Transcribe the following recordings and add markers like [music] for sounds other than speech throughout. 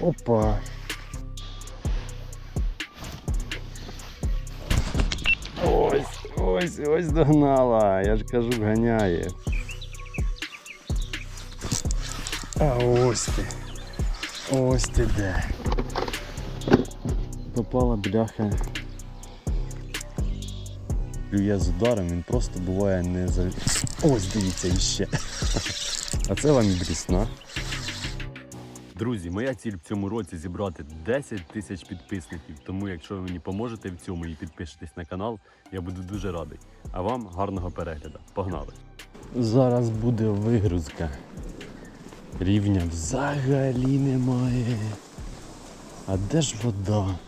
Опа. Ось, ось, ось догнала. Я ж кажу, ганяє. А ось ти. Ось ти де. Попала бляха. Клює з ударом, він просто буває не за. Ось дивіться іще. [laughs] А це вам і брісна. Друзі, моя ціль в цьому році зібрати 10 тисяч підписників. Тому, якщо ви мені поможете в цьому і підпишетесь на канал, я буду дуже радий. А вам гарного перегляду. Погнали! Зараз буде вигрузка. Рівня взагалі немає. А де ж вода?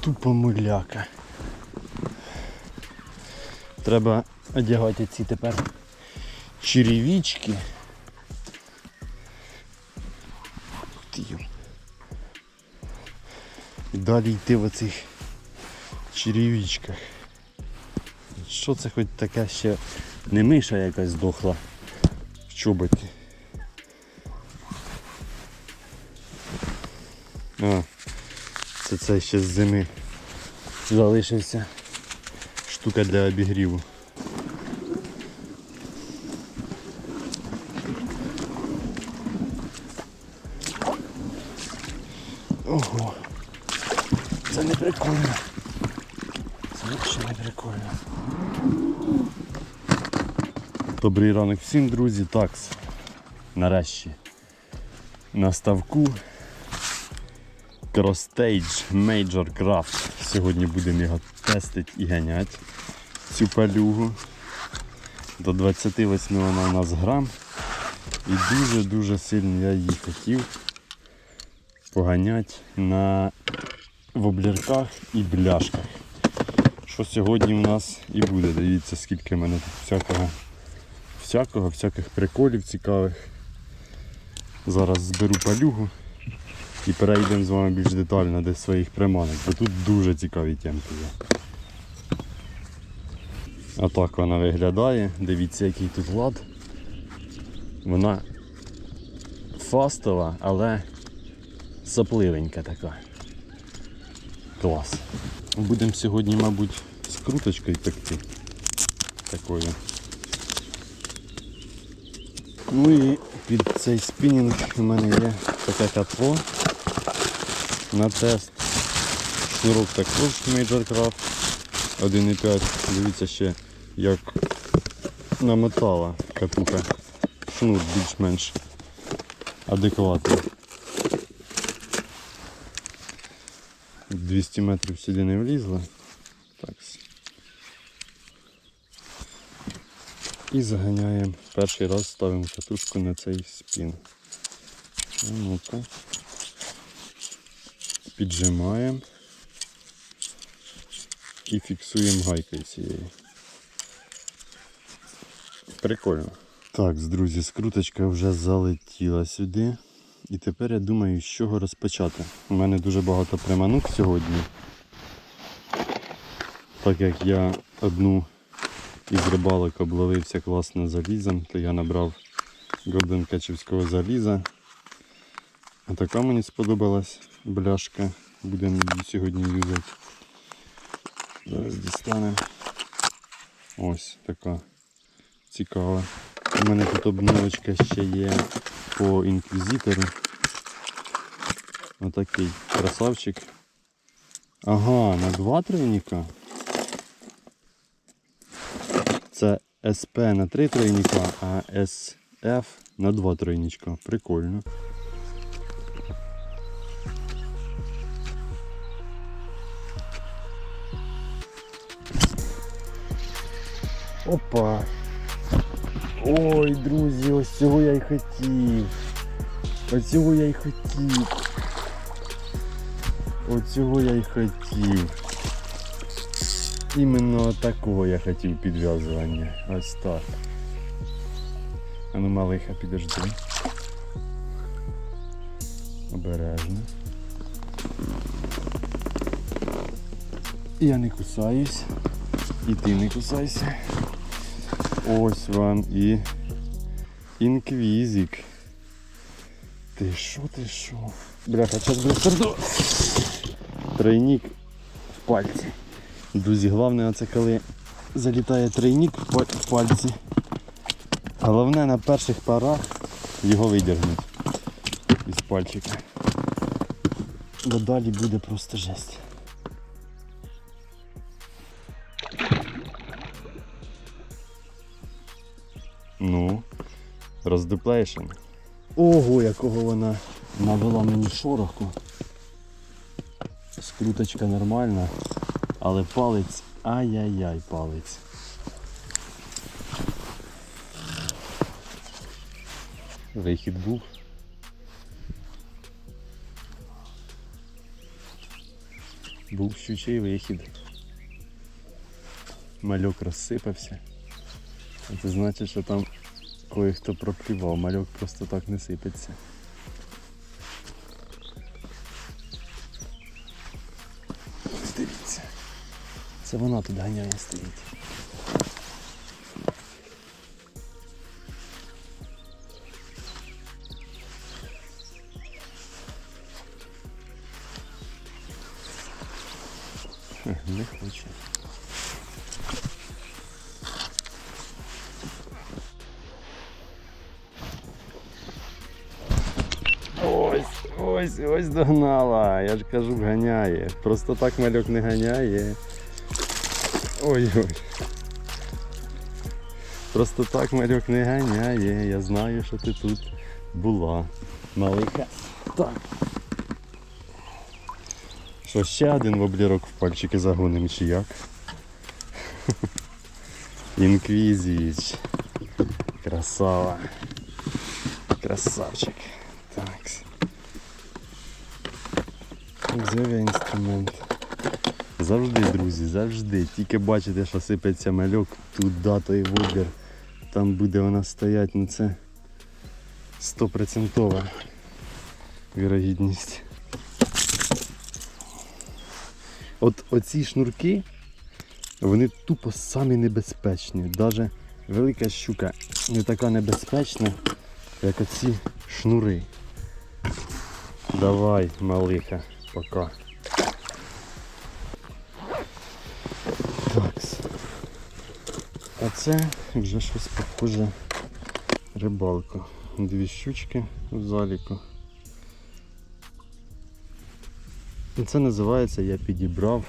Тупо муляка. Треба одягати ці тепер черевички. Далі йти в оцих черевичках. Що це хоч таке ще не миша якась здохла в чоботі. А, це це ще з зими залишився штука для обігріву. Ого. Це не прикольно. Це взагалі не прикольно. Добрий ранок всім, друзі. Такс. Нарешті. На ставку Crossstage Major Craft. Сьогодні будемо його тестити і ганяти. Цю палюгу. До 28 вона у нас грам. І дуже-дуже сильно я її хотів поганяти на воблерках і бляшках. Що сьогодні у нас і буде. Дивіться, скільки в мене тут всякого, всякого, всяких приколів цікавих. Зараз зберу палюгу і перейдемо з вами більш детально до своїх приманок, бо тут дуже цікаві темки є. Отак вона виглядає. Дивіться, який тут лад. Вона фастова, але сопливенька така. Клас. Будемо сьогодні, мабуть, з круточкою пекти. Такою. Ну і під цей спінінг у мене є таке катло на тест. Шнурок також Major Craft 1,5. Дивіться ще як намотала катуха. Шнур більш-менш адекватний. 200 метрів сюди не влізла. Так. І заганяємо. Перший раз ставимо катушку на цей спін. Ну-ка. Піджимаємо і фіксуємо гайкою цією. Прикольно. Так, друзі, скруточка вже залетіла сюди. І тепер я думаю, з чого розпочати. У мене дуже багато приманок сьогодні. Так як я одну із рибалок обловився класно залізом, то я набрав Гордон Качівського заліза. А така мені сподобалась бляшка. Будемо її сьогодні юзати. Зараз дістанемо. Ось така цікава. У мене тут обновочка ще є по інквізитору. Отакий красавчик. Ага, на два тройника. Це СП на три тройника, а СФ на два тройничка. Прикольно. Опа! Ой, друзі, ось цього я й хотів. Ось цього я й хотів. Ось цього я й хотів. Іменно такого я хотів підв'язування. Ось так. А ну малиха підожди. Обережно. Я не кусаюсь. І ти не кусайся. Ось вам і Інквізик. Ти що, ти що? Бляха, час буде сердо. Тройник в пальці. Друзі, головне це коли залітає тройник в пальці. Головне на перших порах його видягнути із пальчика. Бо далі буде просто жесть. Ну, роздуплейшн. Ого, якого вона навела мені шороху. Скруточка нормальна, але палець, ай-яй-яй палець. Вихід був. Був щучий вихід. Мальок розсипався. Це значить, що там кое-хто проклював, мальок просто так не сипеться. Дивіться. Це вона тут ганяє стоїть. Ось, ось, догнала. Я ж кажу, ганяє. Просто так мальок не ганяє. Ой-ой. Просто так мальок не ганяє. Я знаю, що ти тут була. Малика. Так. Що ще один воблірок в пальчики загоним чи як? Інквізіч. Красава. Красавчик. Так. Взяв інструмент. Завжди, друзі, завжди. Тільки бачите, що сипеться мальок, туди той воблер. Там буде вона стоять, ну це стопроцентова вірогідність. От оці шнурки, вони тупо самі небезпечні. Навіть велика щука не така небезпечна, як оці шнури. Давай, малиха, пока. Так. А це вже щось похоже рибалка. Дві щучки в заліку. І це називається я підібрав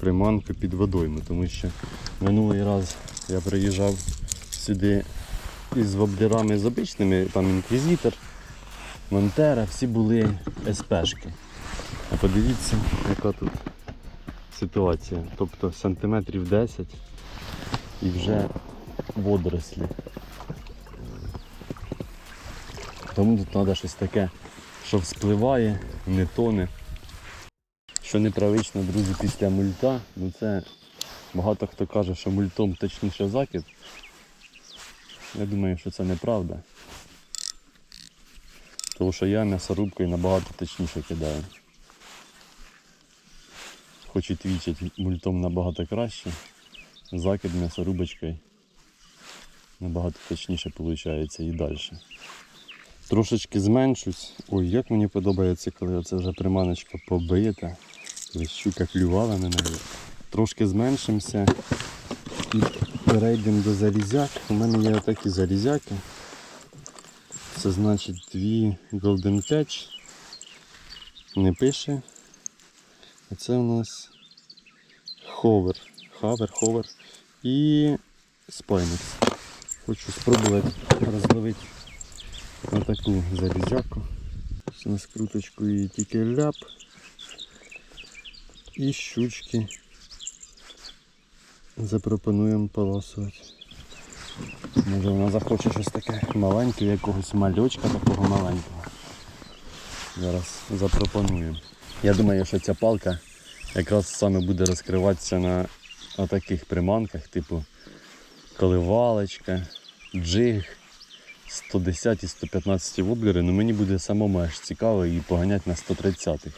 приманку під водойму, тому що минулий раз я приїжджав сюди із воблерами з обичними, там інквізитор, Монтера, всі були СПшки. Подивіться, яка тут ситуація. Тобто сантиметрів 10 і вже водорослі. Тому тут треба щось таке, що вспливає, не тоне. Що непривично, друзі, після мульта, ну це багато хто каже, що мультом точніше закид. Я думаю, що це неправда. Тому що я м'ясорубкою набагато точніше кидаю. Хоч і твічить мультом набагато краще, закид м'ясорубочкою набагато точніше виходить і далі. Трошечки зменшусь. Ой, як мені подобається, коли оце вже приманочка побита. коли Щука клювала на неї. Трошки зменшимося і перейдемо до залізяк. У мене є отакі залізяки. Це значить дві Golden Patch. Не пише. А це у нас ховер. Хавер, ховер і спайнекс. Хочу спробувати розловити на таку залізяку. З скруточкою тільки ляп і щучки запропонуємо полосувати. Може вона захоче щось таке маленьке, якогось мальочка такого маленького. Зараз запропонуємо. Я думаю, що ця палка якраз саме буде розкриватися на таких приманках, типу коливалочка, джиг, 110 і 115 воблери, ну мені буде самому аж цікаво і поганяти на 130-х.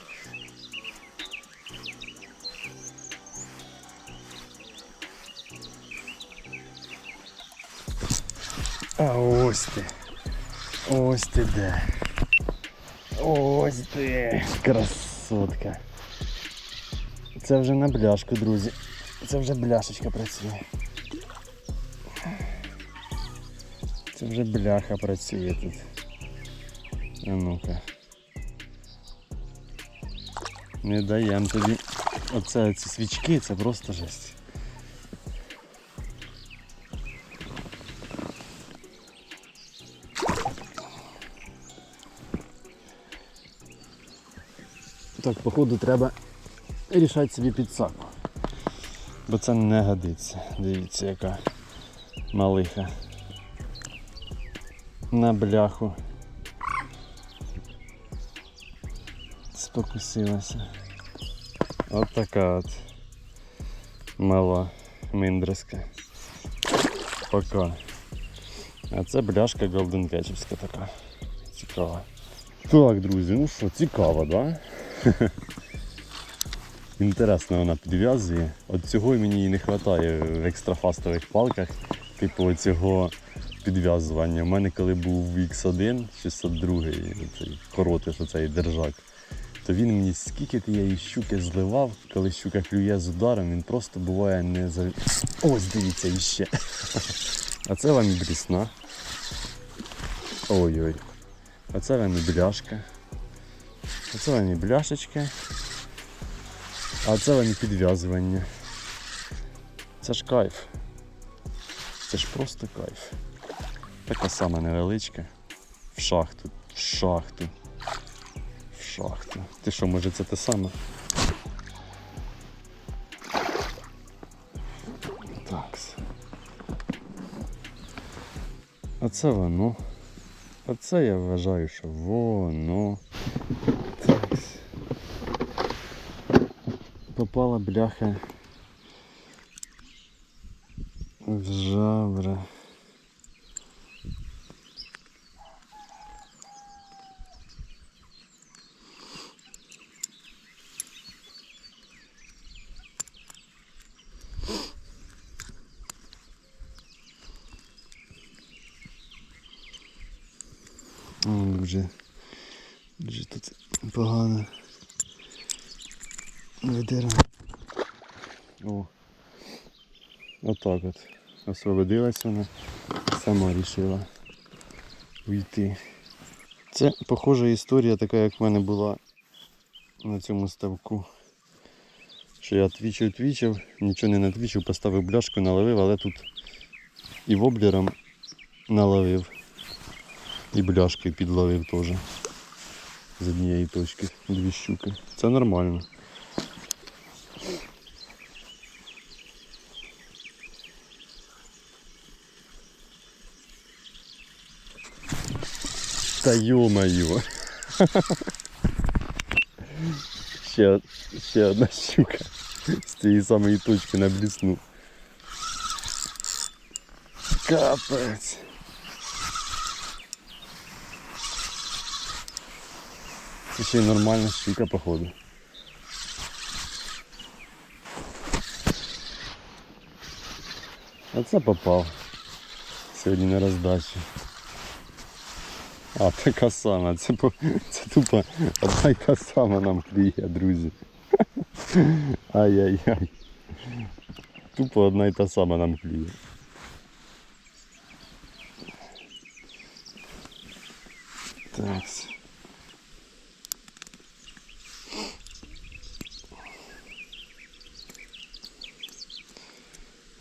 А ось ти. Ось ти де. Ось ти. Красотка. Це вже на бляшку, друзі. Це вже бляшечка працює. Це вже бляха працює тут. А ну-ка. Не даємо тобі. Оце ці свічки, це просто жесть. Так, походу треба рішати собі підсаку. Бо це не годиться. Дивіться, яка малиха. На бляху. Спокусилася. От така от мала миндреска. Пока. А це бляшка голденкетчівська така. Цікава. Так, друзі, ну що, цікаво, да? [laughs] Інтересно вона підв'язує. От цього мені і не вистачає в екстрафастових палках, типу цього підв'язування. У мене коли був X1 602, цей коротиш, оцей держак, то він мені скільки тієї щуки зливав, коли щука клює з ударом, він просто буває не за. Ось дивіться іще. [laughs] А це вам і брісна. Ой-ой. А це вам і бляшка. А це вам і бляшечка. А це і підв'язування. Це ж кайф. Це ж просто кайф. Така сама невеличка. В шахту. В шахту. В шахту. Ти що, може це те саме? Такс. А це воно. А це я вважаю, що воно. Попала бляха в жабра. О, дуже, дуже тут погано. Ведера. О. Отак от. Освободилась вона. Сама рішила уйти. Це похожа історія, така як в мене була на цьому ставку. Що я твічив, твічив, нічого не натвічив, поставив бляшку, наловив, але тут і воблером наловив. І бляшки підловив теж. З однієї точки. Дві щуки. Це нормально. Та ё-моё. Ще, од- ще одна щука з цієї самої точки на блісну. Капець. Це ще й нормальна щука, походу. А це попав. Сьогодні на роздачі. А, така сама. Це, по- це тупо одна й та сама нам кліє, друзі. Ай-яй-яй. Тупо одна й та сама нам кліє. Так.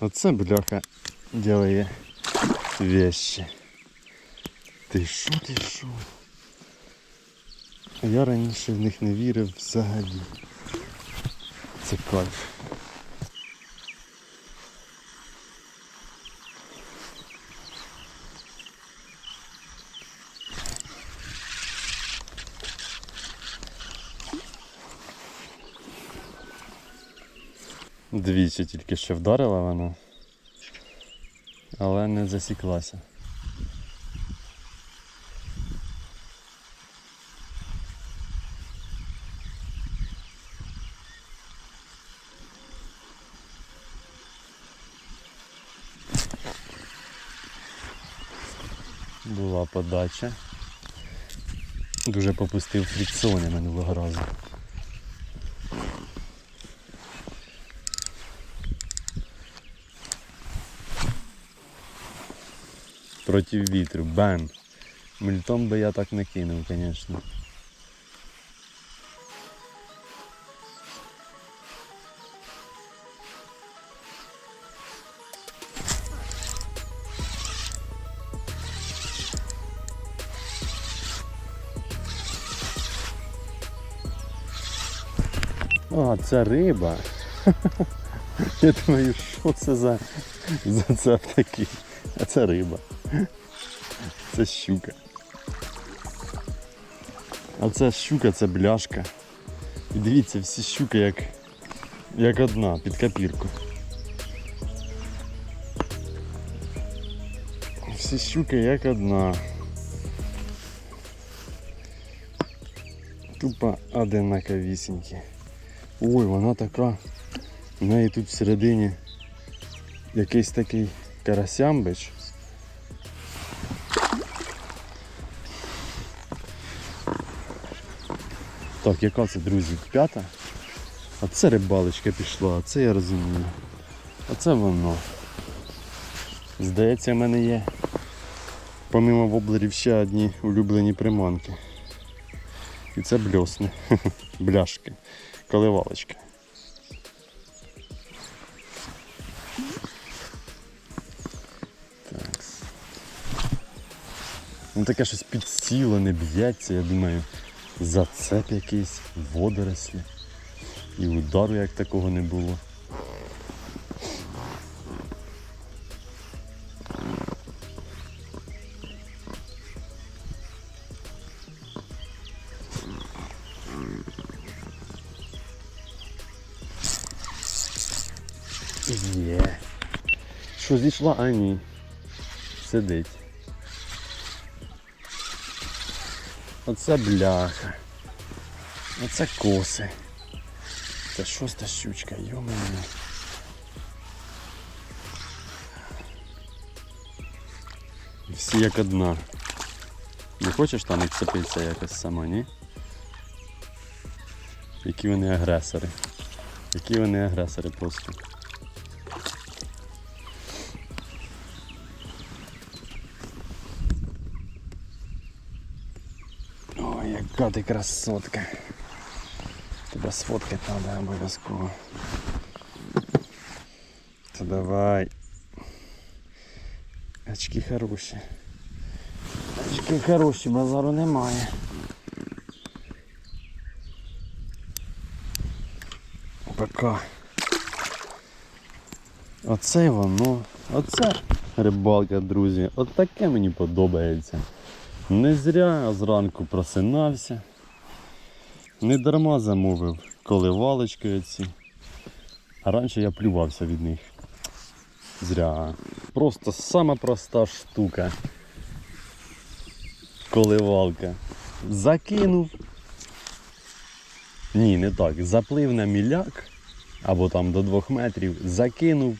Оце бляха ділає вещи. Ти що, ти що? Я раніше в них не вірив взагалі. Це кайф. Двічі тільки що вдарила вона, але не засіклася. Подача. Дуже попустив фрікціони минулого разу. Проти вітру. бен! Мільтом би я так не кинув, звісно. А, це риба. [laughs] Я думаю, що це за, за це такий? А це риба. Це щука. А це щука, це бляшка. І дивіться, всі щуки як, як одна, під копірку. Всі щуки як одна. Тупо одинаковісінькі. Ой, вона така. В неї тут всередині якийсь такий карасямбич. Так, яка це, друзі, п'ята? А це рибалочка пішла, а це я розумію. А це воно. Здається, в мене є помимо воблерів ще одні улюблені приманки. І це бльосни. [laughs] Бляшки. Коливалочка. Так. Ну таке щось підсілене, б'ється, я думаю, зацеп якийсь, водорослі. І удару як такого не було. Що зійшла? А ні. Сидить. Оце бляха. Оце коси. Це шоста щучка, йомені. Всі як одна. Не хочеш там відцепитися якось сама, ні? Які вони агресори. Які вони агресори просто. Яка ти красотка. Тебе сфоткати треба обов'язково. Та давай. Очки хороші. Очки хороші, базару немає. Пока. Оце воно. Оце рибалка, друзі. От таке мені подобається. Не зря зранку просинався. Не дарма замовив коливалочки оці. А раніше я плювався від них. Зря. Просто сама проста штука. Коливалка. Закинув. Ні, не так. Заплив на міляк або там до двох метрів, закинув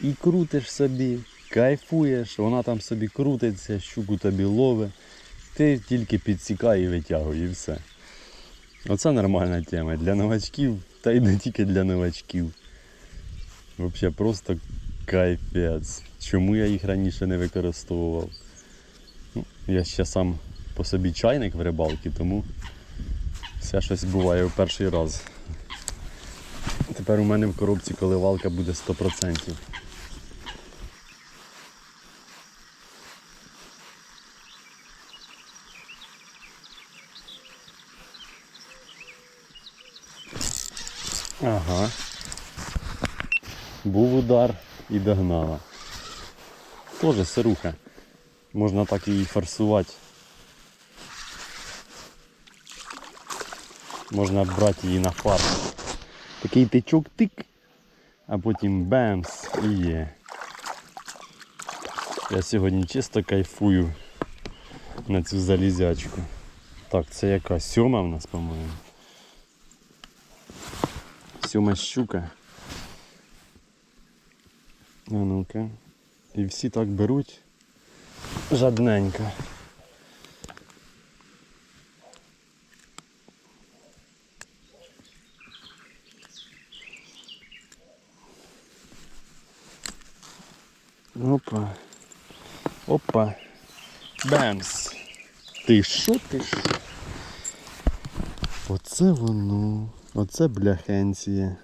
і крутиш собі, кайфуєш, вона там собі крутиться, щуку тобі ловить. Ти тільки підсікай і витягуй і все. Оце нормальна тема для новачків, та й не тільки для новачків. Взагалі просто кайфець. Чому я їх раніше не використовував? Ну, я ще сам по собі чайник в рибалці, тому все щось буває в перший раз. Тепер у мене в коробці коливалка буде 100%. Ага. Був удар і догнала. Тоже сируха. Можна так її форсувати. Можна брати її на фарш. Такий тичок тик, а потім бемс і є. Я сьогодні чисто кайфую на цю залізячку. Так, це яка сьома в нас, по-моєму. Сьома щука. А ну-ка. І всі так беруть. жадненька. Опа. Опа. Бемс. Ти що, ти що? Оце воно. Оце бляхенція.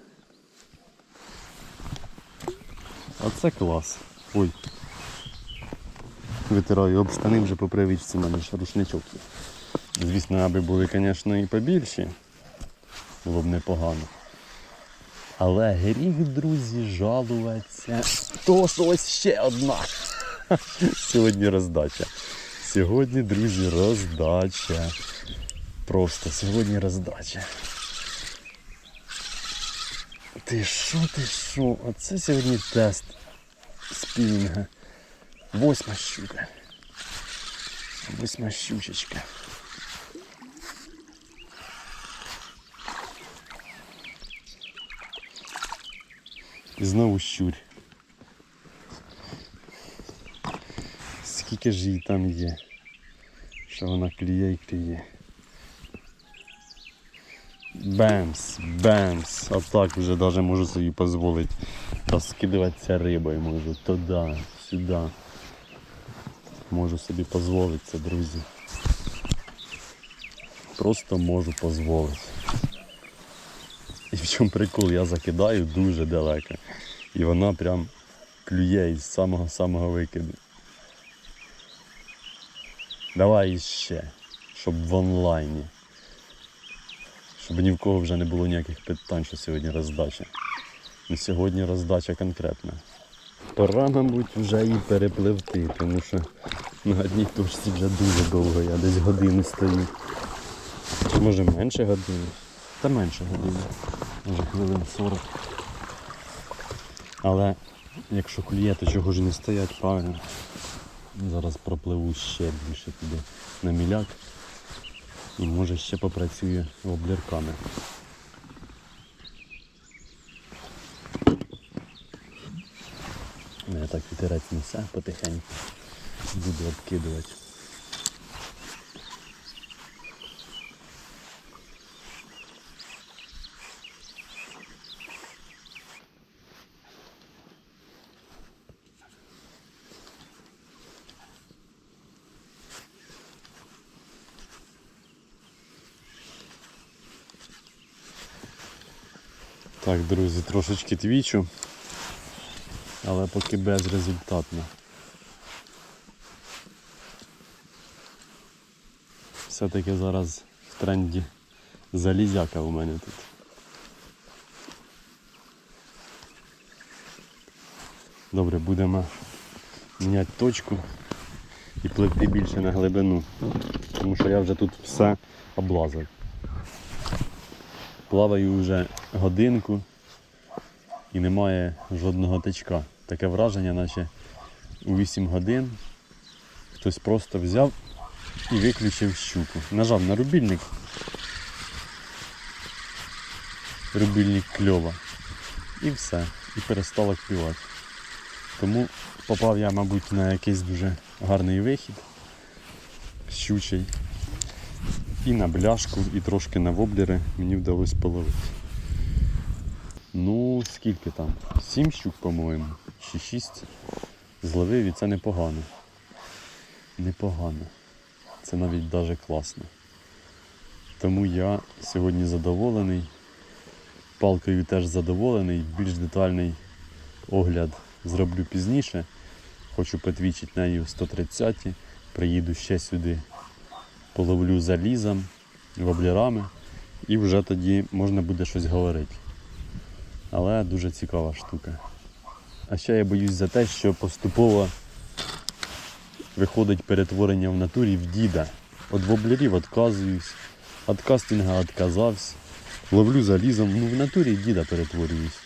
Оце клас. Ой. Витираю об штани вже по привичці, мене ж рушничок. Звісно, аби були, звісно, і побільші. Було б непогано. Але гріх, друзі, жалуватися. То ось ще одна. [laughs] Сьогодні роздача. Сьогодні, друзі, роздача. Просто сьогодні роздача. Ти що, ти що? Оце сьогодні тест спінінга. Восьма щука. Восьма щучечка. І знову щурь. Скільки ж її там є, що вона клює і клює. Бемс, бемс. Отак вже навіть можу собі дозволити розкидуватися рибою можу. Туди, сюди. Можу собі дозволити друзі. Просто можу дозволити. І в чому прикол, я закидаю дуже далеко. І вона прям клює із самого-самого викиду. Давай іще, щоб в онлайні. Щоб ні в кого вже не було ніяких питань, що сьогодні роздача. Ну, сьогодні роздача конкретна. Пора, мабуть, вже її перепливти, тому що на одній точці вже дуже довго я десь годину стою. Чи може менше години? Та менше години. Може хвилин 40. Але якщо клює, то чого ж не стоять, правильно. Зараз пропливу ще більше туди на міляк. І може ще попрацює воблерками. Ну, Я так вітерець несе потихеньку. Буду обкидувати. Друзі, трошечки твічу, але поки безрезультатно. Все-таки зараз в тренді залізяка у мене тут. Добре, будемо міняти точку і пливти більше на глибину, тому що я вже тут все облазив. Плаваю вже годинку і немає жодного тичка. Таке враження, наче у 8 годин хтось просто взяв і виключив щуку. Нажав на рубільник. Рубільник кльова. І все. І перестало клювати. Тому попав я, мабуть, на якийсь дуже гарний вихід. Щучий. І на бляшку, і трошки на воблери мені вдалося половити. Ну, скільки там? Сім щук, по-моєму, чи шість зловив і це непогано. Непогано. Це навіть даже класно. Тому я сьогодні задоволений. Палкою теж задоволений. Більш детальний огляд зроблю пізніше. Хочу потвічити нею 130 ті Приїду ще сюди половлю залізом, воблерами і вже тоді можна буде щось говорити. Але дуже цікава штука. А ще я боюсь за те, що поступово виходить перетворення в натурі в діда. От воблерів відказуюсь, від кастинга відказався, ловлю залізом, ну в натурі діда перетворююсь.